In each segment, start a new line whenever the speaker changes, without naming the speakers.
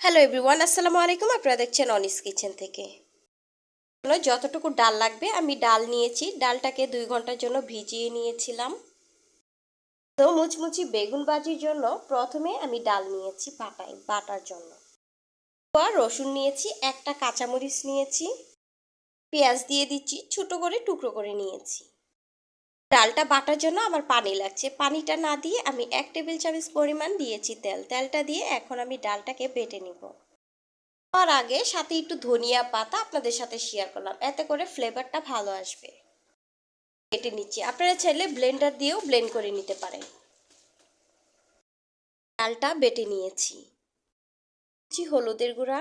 Hello everyone আসসালামু আলাইকুম। আপনারা দেখছেন অনিস কিচেন থেকে। যতটুকু ডাল লাগবে, আমি ডাল নিয়েছি। ডালটাকে দুই ঘণ্টার জন্য ভিজিয়ে নিয়েছিলাম। তো মুচমুচি বেগুন বাজির জন্য প্রথমে আমি ডাল নিয়েছি বাটাই বাটার জন্য। রসুন নিয়েছি, একটা কাঁচামরিচ নিয়েছি। পেঁয়াজ দিয়ে দিচ্ছি, ছোট করে, টুকরো করে নিয়েছি। ডালটা বাটার জন্য আমার পানি লাগছে। পানিটা না দিয়ে আমি এক টেবিল চামচ পরিমাণ দিয়েছি তেল। তেলটা দিয়ে এখন আমি ডালটাকে বেটে নিব। আর আগে সাথে একটু ধনিয়া পাতা আপনাদের সাথে শেয়ার করলাম। এতে করে ফ্লেভারটা ভালো আসবে। বেটে নিচ্ছি। আপনারা চাইলে ব্লেন্ডার দিয়েও ব্লেন্ড করে নিতে পারেন। ডালটা বেটে নিয়েছি। হলুদের গুঁড়া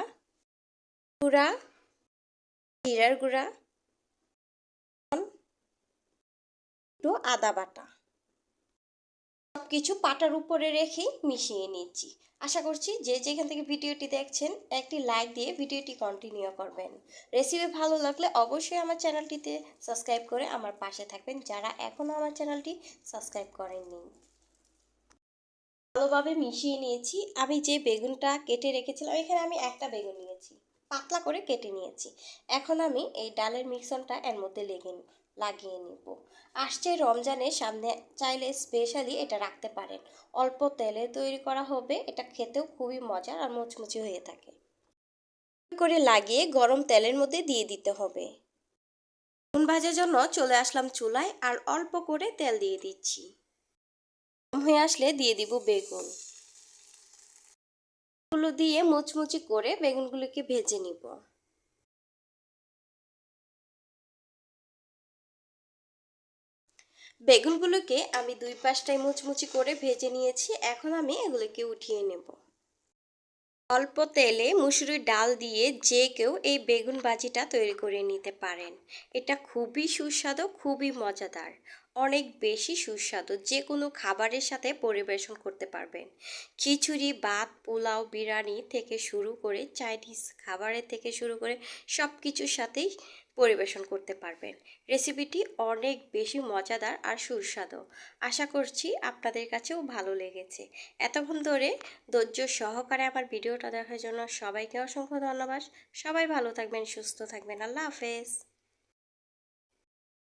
গুঁড়া, জিরার গুঁড়া একটু আদা বাটা। সব কিছু পাটার উপরে রেখে মিশিয়ে নিচ্ছি। আশা করছি যে যেখান থেকে ভিডিওটি দেখছেন, একটি লাইক দিয়ে ভিডিওটি কন্টিনিউ করবেন। রেসিপি ভালো লাগলে অবশ্যই আমার চ্যানেলটিতে সাবস্ক্রাইব করে আমার পাশে থাকবেন, যারা এখনও আমার চ্যানেলটি সাবস্ক্রাইব করেননি। ভালোভাবে মিশিয়ে নিয়েছি। আমি যে বেগুনটা কেটে রেখেছিলাম, এখানে আমি একটা বেগুন নিয়েছি। পাতলা করে কেটে নিয়েছি। এখন আমি এই ডালের মিক্সনটা এর মধ্যে লেগে লাগিয়ে নিব। আসছে রমজানের সামনে চাইলে স্পেশালি এটা রাখতে পারেন। অল্প তেলে তৈরি করা হবে, এটা খেতেও খুবই মজার আর মুচমুচি হয়ে থাকে। করে লাগিয়ে গরম তেলের মধ্যে দিয়ে দিতে হবে। বেগুন ভাজার জন্য চলে আসলাম চুলায় আর অল্প করে তেল দিয়ে দিচ্ছি। হয়ে আসলে দিয়ে দিব বেগুন। গুলো দিয়ে মুচমুচি করে বেগুনগুলোকে ভেজে নিব। বেগুনগুলোকে আমি দুই পাশটায় মুচমুচি করে ভেজে নিয়েছি। এখন আমি এগুলোকে উঠিয়ে নেব। অল্প তেলে মুসুরির ডাল দিয়ে যে কেউ এই বেগুন বাজিটা তৈরি করে নিতে পারেন। এটা খুবই সুস্বাদু, খুবই মজাদার। অনেক বেশি সুস্বাদু যে কোনো খাবারের সাথে পরিবেশন করতে পারবেন। খিচুড়ি, ভাত, পোলাও, বিরিয়ানি থেকে শুরু করে চাইনিজ খাবারের থেকে শুরু করে সব কিছুর সাথেই পরিবেশন করতে পারবেন। রেসিপিটি অনেক বেশি মজাদার আর সুস্বাদু। আশা করছি আপনাদের কাছেও ভালো লেগেছে। এতক্ষণ ধরে ধৈর্য সহকারে আমার ভিডিওটা দেখার জন্য সবাইকে অসংখ্য ধন্যবাদ। সবাই ভালো থাকবেন, সুস্থ থাকবেন। আল্লাহ হাফেজ।